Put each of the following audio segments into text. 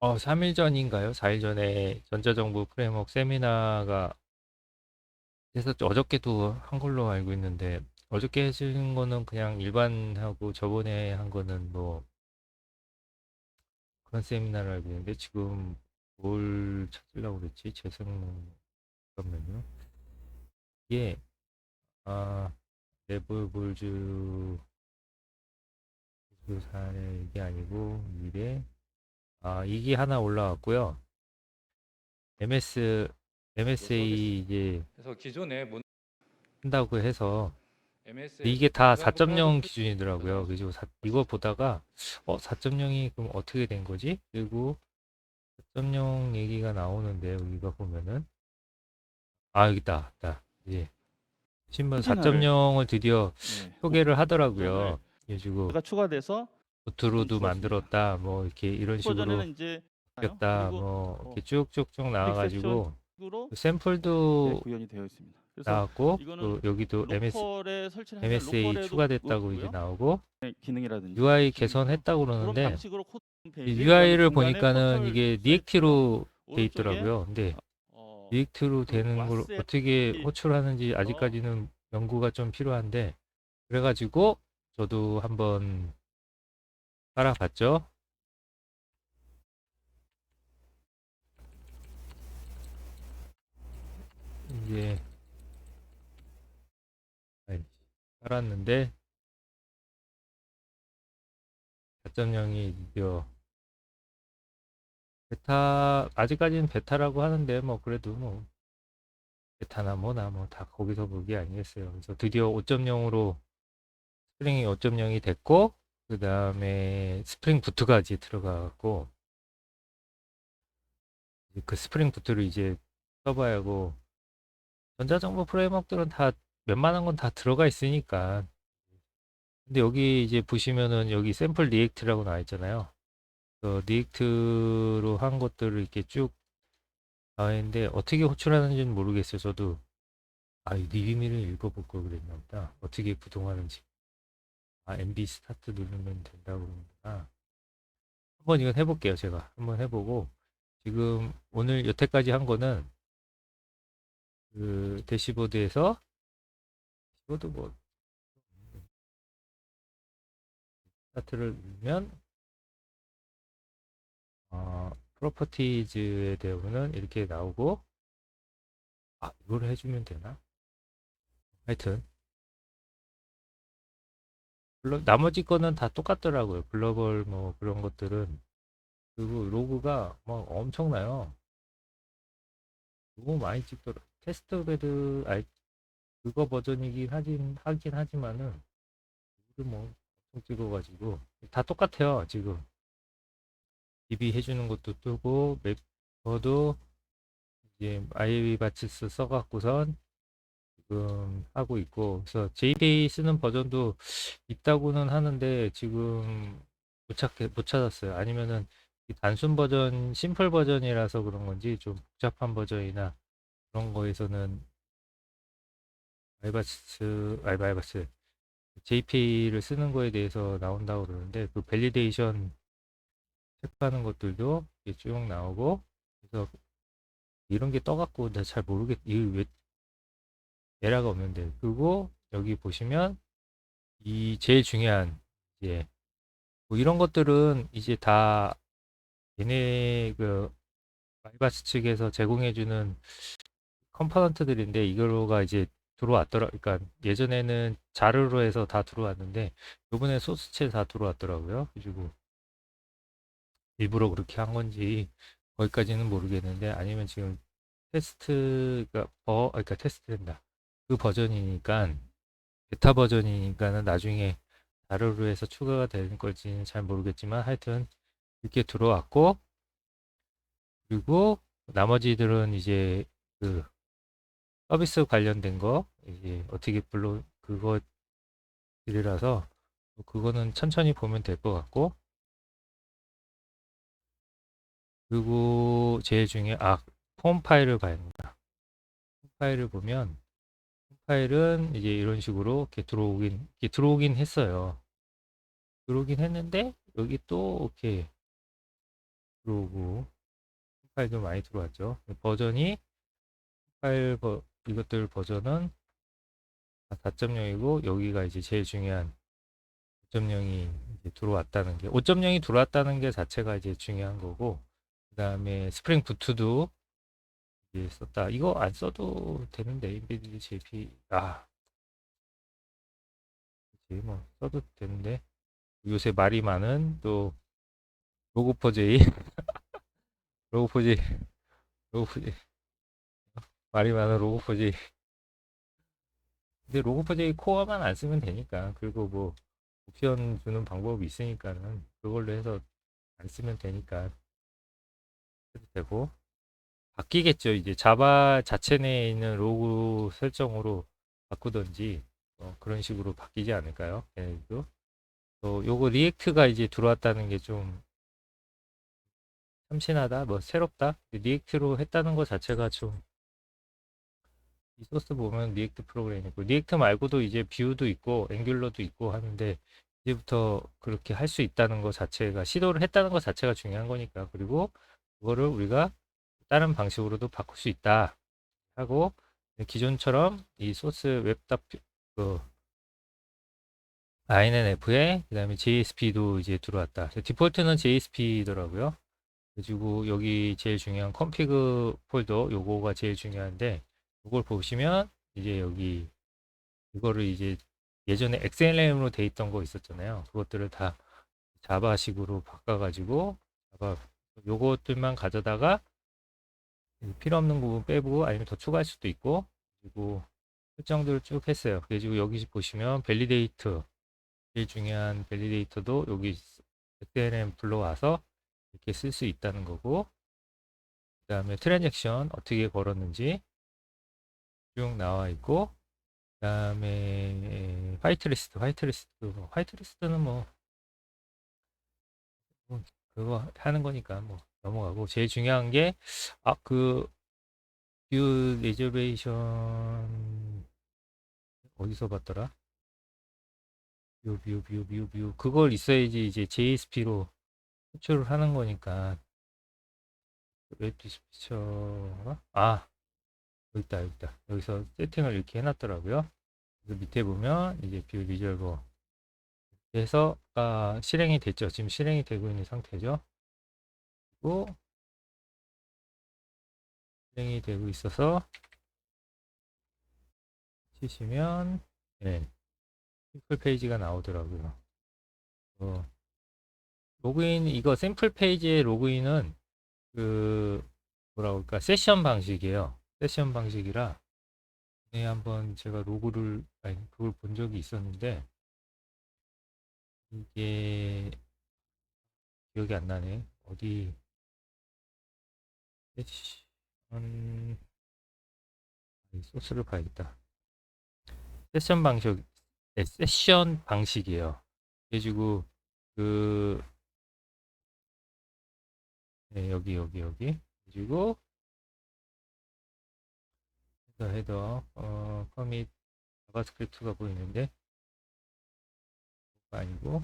어, 3 일 전인가요? 4 일 전에 전자정부 프레임워크 세미나가 해서 어저께도 한 걸로 알고 있는데 어저께 해주신 거는 그냥 일반하고 저번에 한 거는 뭐 그런 세미나를 알고 있는데 지금 뭘 찾으려고 그랬지? 재생 잠깐만요. 이게 아 내부 볼주 그 이게 아니고 미래 아 이게 하나 올라왔고요. MS MSA 이제 그래서 기존에 문 한다고 해서 MSA 이게 다 중간고사 4.0할 기준이더라고요. 그래서 사- 이거 보다가 어 4.0이 그럼 어떻게 된 거지? 그리고 4.0 얘기가 나오는데 여기가 보면은 아 여기 있다. 있다. 이제 신문 사진을- 4.0을 드디어 네. 소개를 하더라고요. 그래가지고 가 추가돼서 좋았습니다. 만들었다. 뭐 이렇게 이런 식으로 이제 바뀌었다. 그리고 뭐 어, 이렇게 쭉쭉쭉 나와가지고 식으로 샘플도 네, 구현이 되어 있습니다. 그래서 나왔고 이거는 그 여기도 MS, 로컬에 설치를 하면 MSA 로컬에도 추가됐다고. 이제 나오고 네, 기능이라든지 UI 개선했다고 그런 그러는데 방식으로 코드 이 페이지, UI를 보니까는 이게 리액트로 돼 오른쪽에 있더라고요. 근데 어, 리액트로 그 되는 걸 왓스앱 어떻게 이- 호출하는지 아직까지는 연구가 좀 필요한데 그래가지고 저도 한번 깔아봤죠. 이제 깔았는데 4.0이 드디어 베타 아직까지는 베타라고 하는데 뭐 그래도 뭐 베타나 뭐나 뭐 다 거기서 보기 아니겠어요. 그래서 드디어 5.0으로 스프링이 5.0이 됐고 그 다음에 스프링 부트까지 들어가고 그 스프링 부트를 이제 써봐야 하고 전자정보 프레임워크들은 다 웬만한 건 다 들어가 있으니까 근데 여기 이제 보시면은 여기 샘플 리액트라고 나와 있잖아요. 그 리액트로 한 것들을 이렇게 쭉 나와 있는데 어떻게 호출하는지는 모르겠어요. 저도 아, 이 리뷰미를 읽어볼 걸 그랬나 보다. 어떻게 구동하는지. 아, MB 스타트 누르면 된다고 그러는구나. 한번 이건 해볼게요. 제가 한번 해보고 지금 오늘 여태까지 한 거는 그 대시보드에서 대시보드 뭐 스타트를 누르면 어, 프로퍼티즈에 대해서는 이렇게 나오고 아 이걸 해주면 되나? 하여튼 글로, 나머지 거는 다 똑같더라고요. 글로벌 뭐 그런 것들은 그리고 로그가 막 엄청나요. 너무 많이 찍더라. 테스트베드 아이 그거 버전이긴 하긴 하긴 하지만은 뭐 엄청 찍어가지고 다 똑같아요 지금. DB 해주는 것도 뜨고 맵퍼도 이제 아이바치스 써갖고선 지금 하고 있고 그래서 JPA 쓰는 버전도 있다고는 하는데 지금 못 찾게 못 찾았어요. 아니면은 이 단순 버전, 심플 버전이라서 그런 건지 좀 복잡한 버전이나 그런 거에서는 아이바치스 아이바이바스 JPA를 쓰는 거에 대해서 나온다고 그러는데 그 밸리데이션 체크하는 것들도 쭉 나오고 그래서 이런 게 떠갖고 내가 잘 모르겠 이왜 에러가 없는데 그리고 여기 보시면 이 제일 중요한 이제 뭐 이런 것들은 이제 다 얘네 그 마이바스 측에서 제공해주는 컴포넌트들인데 이거가 이제 들어왔더라 그러니까 예전에는 자르로 해서 다 들어왔는데 요번에 소스체 다 들어왔더라고요. 그리고 일부러 그렇게 한 건지 거기까지는 모르겠는데 아니면 지금 테스트가 버 그러니까 테스트 된다 그 버전이니까 베타 버전이니까는 나중에 자료로 해서 추가가 되는 걸지는 잘 모르겠지만 하여튼 이렇게 들어왔고 그리고 나머지들은 이제 그 서비스 관련된 거 이제 어떻게 불러 그거들이라서 그거는 천천히 보면 될 것 같고 그리고 제일 중에 아폼 파일을 봐야 합니다. 폼 파일을 보면 폼 파일은 이제 이런 식으로 이렇게 들어오긴 이렇게 들어오긴 했어요. 들어오긴 했는데 여기 또 이렇게 들어오고 파일도 많이 들어왔죠. 버전이 파일 버, 이것들 버전은 4.0이고 여기가 이제 제일 중요한 5.0이 이제 들어왔다는 게 5.0이 들어왔다는 게 자체가 이제 중요한 거고 그 다음에 스프링 부트도 이제 썼다. 이거 안 써도 되는데 인베디드 JP 아. 그치 뭐 써도 되는데. 요새 말이 많은 또 로고포제이. 로고포제이. 로고포제이. 말이 많은 로고포제이. 근데 로고포제이 코어만 안 쓰면 되니까. 그리고 뭐 옵션 주는 방법이 있으니까는 그걸로 해서 안 쓰면 되니까. 해도 되고 바뀌겠죠. 이제 자바 자체 내에 있는 로고 설정으로 바꾸던지 어, 그런 식으로 바뀌지 않을까요? 얘네들도 또 요거 리액트가 이제 들어왔다는 게 좀 참신하다 뭐 새롭다? 리액트로 했다는 것 자체가 좀 이 소스 보면 리액트 프로그램이 있고 리액트 말고도 이제 뷰도 있고 앵귤러도 있고 하는데 이제부터 그렇게 할 수 있다는 것 자체가 시도를 했다는 것 자체가 중요한 거니까. 그리고 그거를 우리가 다른 방식으로도 바꿀 수 있다 하고 기존처럼 이 소스 웹답 그 INNF에 그 다음에 JSP도 이제 들어왔다. 디폴트는 JSP더라고요. 그리고 여기 제일 중요한 컴피그 폴더 요거가 제일 중요한데 이걸 보시면 이제 여기 이거를 이제 예전에 XLM으로 돼 있던 거 있었잖아요. 그것들을 다 자바식으로 바꿔가지고 자바 요것들만 가져다가 필요 없는 부분 빼고 아니면 더 추가할 수도 있고. 그리고 설정들을 쭉 했어요. 그래가지고 여기 보시면 밸리데이터 제일 중요한 밸리데이터도 여기 XLM 불러와서 이렇게 쓸 수 있다는 거고. 그 다음에 트랜잭션 어떻게 걸었는지 쭉 나와 있고. 그 다음에 화이트리스트 화이트리스트 뭐 화이트리스트는 뭐뭐 그거 하는 거니까 뭐 넘어가고 제일 중요한 게 아그 뷰 리저베이션 어디서 봤더라? 뷰 뷰 뷰 뷰 뷰. 그걸 있어야지 이제 JSP로 호출을 하는 거니까. 웹 디스피처가? 아 여기 있다 여기 있다. 여기서 세팅을 이렇게 해놨더라고요. 그래서 밑에 보면 이제 뷰 리졸버. 해서 아, 실행이 됐죠. 지금 실행이 되고 있는 상태죠 그리고 실행이 되고 있어서 치시면 네 샘플 페이지가 나오더라고요. 어, 로그인 이거 샘플 페이지의 로그인은 그 뭐라 그럴까? 세션 방식이에요. 세션 방식이라 네 한번 제가 로그를 아니 그걸 본 적이 있었는데 이게 기억이 안 나네. 어디 세션 이 소스를 봐야겠다. 세션 방식 네, 세션 방식이에요. 그래가지고 그 네, 여기 여기 여기. 그리고 헤더 헤더. 어 커밋 자바스크립트가 보이는데 아니고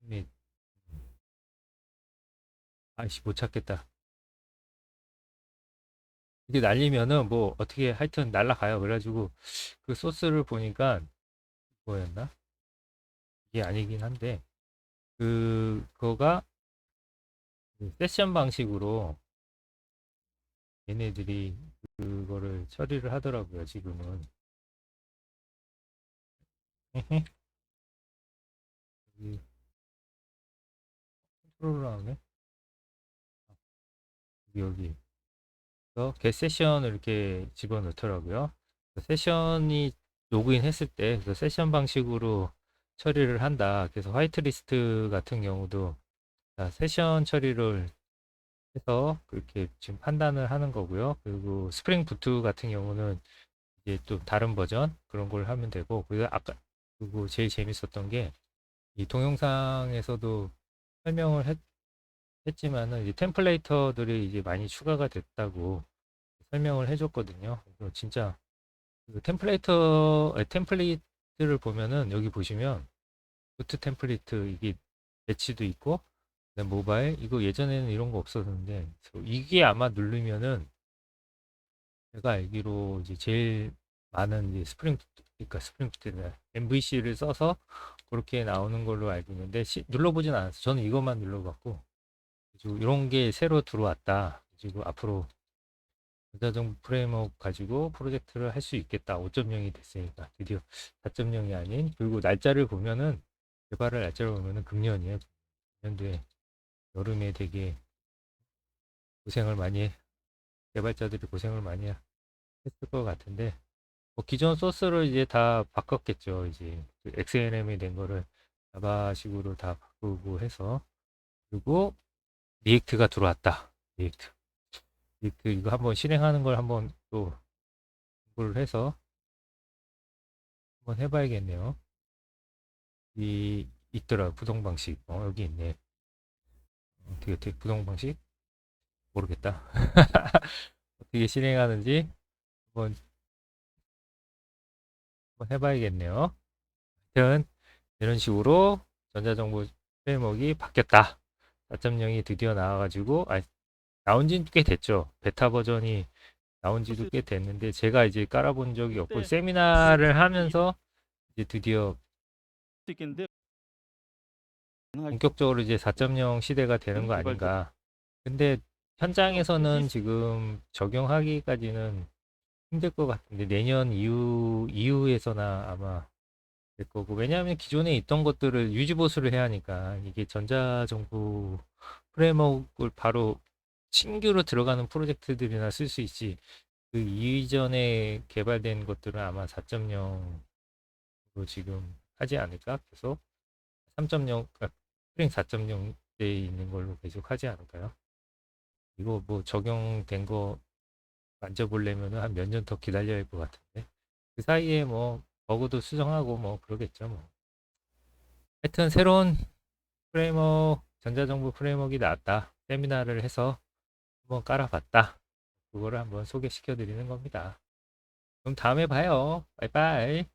커밋 아이씨 못 찾겠다. 이게 날리면은 뭐 어떻게 하여튼 날라가요. 그래가지고 그 소스를 보니까 뭐였나? 이게 아니긴 한데 그 그거가 그 세션 방식으로 얘네들이 그거를 처리를 하더라고요 지금은. 여기 컨트롤 나오네 여기 get 세션을 이렇게 집어넣더라고요 세션이 로그인 했을 때그 세션 방식으로 처리를 한다. 그래서 화이트리스트 같은 경우도 자, 세션 처리를 해서 그렇게 지금 판단을 하는 거고요. 그리고 스프링 부트 같은 경우는 이제 또 다른 버전 그런 걸 하면 되고 그리고 아까 그리고 제일 재밌었던 게 이 동영상에서도 설명을 했, 했지만은 이 템플레이터들이 이제 많이 추가가 됐다고 설명을 해줬거든요. 그래서 진짜 그 템플레이터 아, 템플레이트를 보면은 여기 보시면 부트 템플레이트 이게 배치도 있고 모바일 이거 예전에는 이런 거 없었는데 이게 아마 누르면은 제가 알기로 이제 제일 많은 이제 스프링 그러니까 스프링프트나 MVC를 써서 그렇게 나오는 걸로 알고 있는데 시- 눌러보진 않았어요. 저는 이것만 눌러봤고 이런 게 새로 들어왔다. 그리고 앞으로 전자정보 프레임워크 가지고 프로젝트를 할 수 있겠다. 5.0이 됐으니까 드디어 4.0이 아닌 그리고 날짜를 보면은 개발을 날짜를 보면은 금년이에요. 연도에 여름에 되게 고생을 많이 해- 개발자들이 고생을 많이 했을 것 같은데 뭐 기존 소스를 이제 다 바꿨겠죠. 이제 그 XLM이 된 거를 자바식으로 다 바꾸고 해서 그리고 리액트가 들어왔다. 리액트. 리액트 이거 한번 실행하는 걸 한번 또 공부를 해서 한번 해봐야겠네요. 이 있더라 구동 방식. 어 여기 있네. 어떻게 어떻게 구동 방식 모르겠다. 어떻게 실행하는지 한번 한번 해봐야겠네요. 하여튼 이런 식으로 전자정보 프레임워크가 바뀌었다. 4.0이 드디어 나와가지고 아, 나온 지는 꽤 됐죠. 베타 버전이 나온 지도 꽤 됐는데 제가 이제 깔아본 적이 없고 네. 세미나를 하면서 이제 드디어 본격적으로 이제 4.0 시대가 되는 거. 아닌가. 근데 현장에서는 지금 적용하기까지는 힘들 것 같은데 내년 이후 이후에서나 아마 될 거고. 왜냐하면 기존에 있던 것들을 유지 보수를 해야 하니까 이게 전자정부 프레임워크를 바로 신규로 들어가는 프로젝트들이나 쓸 수 있지. 그 이전에 개발된 것들은 아마 4.0으로 지금 하지 않을까? 계속 3.0 그러니까 스프링 4.0에 있는 걸로 계속 하지 않을까요? 이거 뭐 적용된 거 만져보려면 한 몇 년 더 기다려야 할 것 같은데. 그 사이에 뭐 버그도 수정하고 뭐 그러겠죠 뭐. 하여튼 새로운 프레임워크 전자정부 프레임워크가 나왔다. 세미나를 해서 한번 깔아봤다. 그거를 한번 소개시켜 드리는 겁니다. 그럼 다음에 봐요. 바이바이